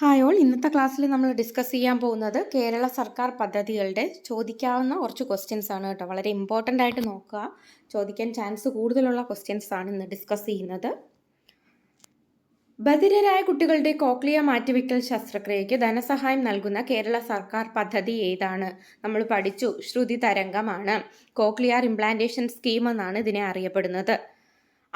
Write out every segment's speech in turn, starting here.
Hi all ഇന്നത്തെ ക്ലാസ്സിൽ നമ്മൾ ഡിസ്കസ് ചെയ്യാൻ പോകുന്നത് കേരള സർക്കാർ പദ്ധതികളുടെ ചോദിക്കാവുന്ന കുറച്ച് ക്വസ്റ്റ്യൻസ് ആണ് കേട്ടോ. വളരെ ഇമ്പോർട്ടന്റ് ആയിട്ട് നോക്കുക. ചോദിക്കാൻ ചാൻസ് കൂടുതലുള്ള ക്വസ്റ്റ്യൻസ് ആണ് ഇന്ന് ഡിസ്കസ് ചെയ്യുന്നത്. ബധിരരായ കുട്ടികളുടെ കോക്ലിയ മാറ്റിവെക്കൽ ശസ്ത്രക്രിയയ്ക്ക് ധനസഹായം നൽകുന്ന കേരള സർക്കാർ പദ്ധതി ഏതാണ്? നമ്മൾ പഠിച്ചു. ശ്രുതി തരംഗമാണ്. കോക്ലിയർ ഇംപ്ലാന്റേഷൻ സ്കീം എന്നാണ് ഇതിനെ അറിയപ്പെടുന്നത്.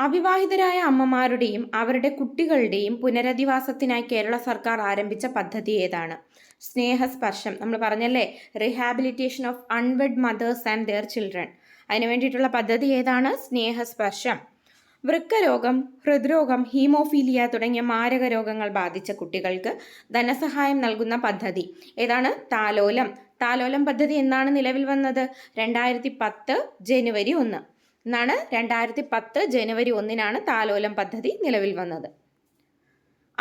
അവിവാഹിതരായ അമ്മമാരുടെയും അവരുടെ കുട്ടികളുടെയും പുനരധിവാസത്തിനായി കേരള സർക്കാർ ആരംഭിച്ച പദ്ധതി ഏതാണ്? സ്നേഹസ്പർശം. നമ്മൾ പറഞ്ഞല്ലേ rehabilitation of unwed mothers and their children അതിനു വേണ്ടിയിട്ടുള്ള പദ്ധതി ഏതാണ്? സ്നേഹസ്പർശം. വൃക്കരോഗം ഹൃദ്രോഗം ഹീമോഫീലിയ തുടങ്ങിയ മാരക രോഗങ്ങൾ ബാധിച്ച കുട്ടികൾക്ക് ധനസഹായം നൽകുന്ന പദ്ധതി ഏതാണ്? താലോലം. താലോലം പദ്ധതി എന്നാണ് നിലവിൽ വന്നത്? രണ്ടായിരത്തി പത്ത് ജനുവരി ഒന്ന്. എന്നാണ് രണ്ടായിരത്തി പത്ത് ജനുവരി ഒന്നിനാണ് താലോലം പദ്ധതി നിലവിൽ വന്നത്.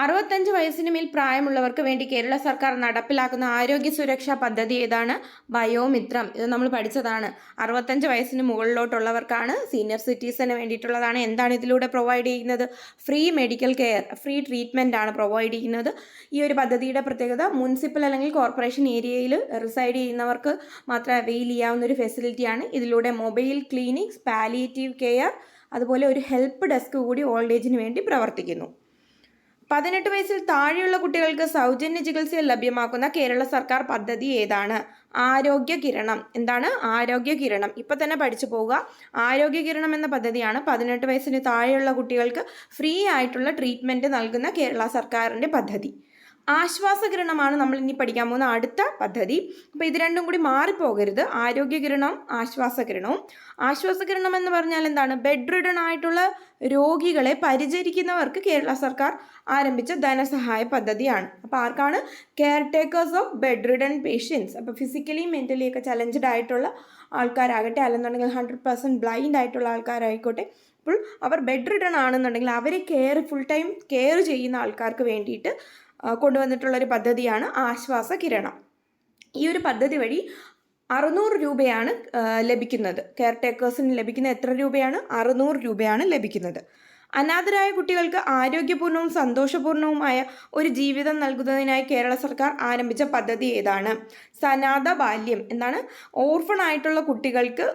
അറുപത്തഞ്ച് വയസ്സിന് മേൽ പ്രായമുള്ളവർക്ക് വേണ്ടി കേരള സർക്കാർ നടപ്പിലാക്കുന്ന ആരോഗ്യ സുരക്ഷാ പദ്ധതി ഏതാണ്? വയോമിത്രം ഇത് നമ്മൾ പഠിച്ചതാണ്. അറുപത്തഞ്ച് വയസ്സിന് മുകളിലോട്ടുള്ളവർക്കാണ് സീനിയർ സിറ്റിസന് വേണ്ടിയിട്ടുള്ളതാണ്. എന്താണ് ഇതിലൂടെ പ്രൊവൈഡ് ചെയ്യുന്നത്? Free medical care free treatment ആണ് പ്രൊവൈഡ് ചെയ്യുന്നത്. ഈ ഒരു പദ്ധതിയുടെ പ്രത്യേകത മുനിസിപ്പൽ അല്ലെങ്കിൽ കോർപ്പറേഷൻ ഏരിയയിൽ റിസൈഡ് ചെയ്യുന്നവർക്ക് മാത്രം അവെയിൽ ചെയ്യാവുന്ന ഒരു ഫെസിലിറ്റിയാണ് ഇതിലൂടെ മൊബൈൽ ക്ലിനിക്സ് പാലിയേറ്റീവ് കെയർ അതുപോലെ ഒരു ഹെൽപ്പ് ഡെസ്ക് കൂടി ഓൾഡ് ഏജിന് വേണ്ടി പ്രവർത്തിക്കുന്നു. പതിനെട്ട് വയസ്സിൽ താഴെയുള്ള കുട്ടികൾക്ക് സൗജന്യ ചികിത്സ ലഭ്യമാക്കുന്ന കേരള സർക്കാർ പദ്ധതി ഏതാണ്? ആരോഗ്യ കിരണം. എന്താണ്? ആരോഗ്യ കിരണം. ഇപ്പൊ തന്നെ പഠിച്ചു പോവുക. ആരോഗ്യ കിരണം എന്ന പദ്ധതിയാണ് പതിനെട്ട് വയസ്സിന് താഴെയുള്ള കുട്ടികൾക്ക് ഫ്രീ ആയിട്ടുള്ള ട്രീറ്റ്മെന്റ് നൽകുന്ന കേരള സർക്കാരിന്റെ പദ്ധതി. ആശ്വാസകിരണമാണ് നമ്മൾ ഇനി പഠിക്കാൻ പോകുന്ന അടുത്ത പദ്ധതി. അപ്പോൾ ഇത് രണ്ടും കൂടി മാറിപ്പോകരുത്. ആരോഗ്യകിരണവും ആശ്വാസകിരണവും. ആശ്വാസകിരണം എന്ന് പറഞ്ഞാൽ എന്താണ്? ബെഡ് റിഡൺ ആയിട്ടുള്ള രോഗികളെ പരിചരിക്കുന്നവർക്ക് കേരള സർക്കാർ ആരംഭിച്ച ധനസഹായ പദ്ധതിയാണ്. അപ്പോൾ ആർക്കാണ്? Caretakers of bedridden patients അപ്പോൾ ഫിസിക്കലി മെന്റലി ഒക്കെ ചലഞ്ചഡ് ആയിട്ടുള്ള ആൾക്കാരാകട്ടെ അല്ലെന്നുണ്ടെങ്കിൽ ഹൺഡ്രഡ് പെർസെന്റ് ബ്ലൈൻഡ് ആയിട്ടുള്ള ആൾക്കാരായിക്കോട്ടെ അപ്പോൾ അവർ ബെഡ് റിഡൺ ആണെന്നുണ്ടെങ്കിൽ അവരെ കെയർ ഫുൾ ടൈം കെയർ ചെയ്യുന്ന ആൾക്കാർക്ക് വേണ്ടിയിട്ട് കൊണ്ടുവന്നിട്ടുള്ള ഒരു പദ്ധതിയാണ് ആശ്വാസ കിരണം. ഈ ഒരു പദ്ധതി വഴി അറുന്നൂറ് രൂപയാണ് ലഭിക്കുന്നത്. കെയർ ടേക്കേഴ്സിന് ലഭിക്കുന്ന എത്ര രൂപയാണ്? അറുന്നൂറ് രൂപയാണ് ലഭിക്കുന്നത്. അനാഥരായ കുട്ടികൾക്ക് ആരോഗ്യപൂർണവും സന്തോഷപൂർണവുമായ ഒരു ജീവിതം നൽകുന്നതിനായി കേരള സർക്കാർ ആരംഭിച്ച പദ്ധതി ഏതാണ്? സനാഥ ബാല്യം എന്നാണ്. ഓർഫൺ ആയിട്ടുള്ള കുട്ടികൾക്ക്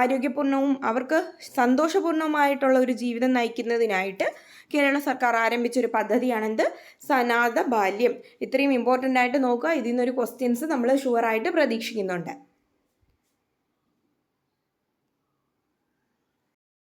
ആരോഗ്യപൂർണവും അവർക്ക് സന്തോഷപൂർണവുമായിട്ടുള്ള ഒരു ജീവിതം നയിക്കുന്നതിനായിട്ട് കേരള സർക്കാർ ആരംഭിച്ച ഒരു പദ്ധതിയാണെന്ത്? സനാഥ ബാല്യം ഇത്രയും ഇമ്പോർട്ടന്റ് ആയിട്ട് നോക്കുക. ഇതിൽ നിന്നൊരു ക്വസ്റ്റ്യൻസ് നമ്മൾ ഷുവറായിട്ട് പ്രതീക്ഷിക്കുന്നുണ്ട്.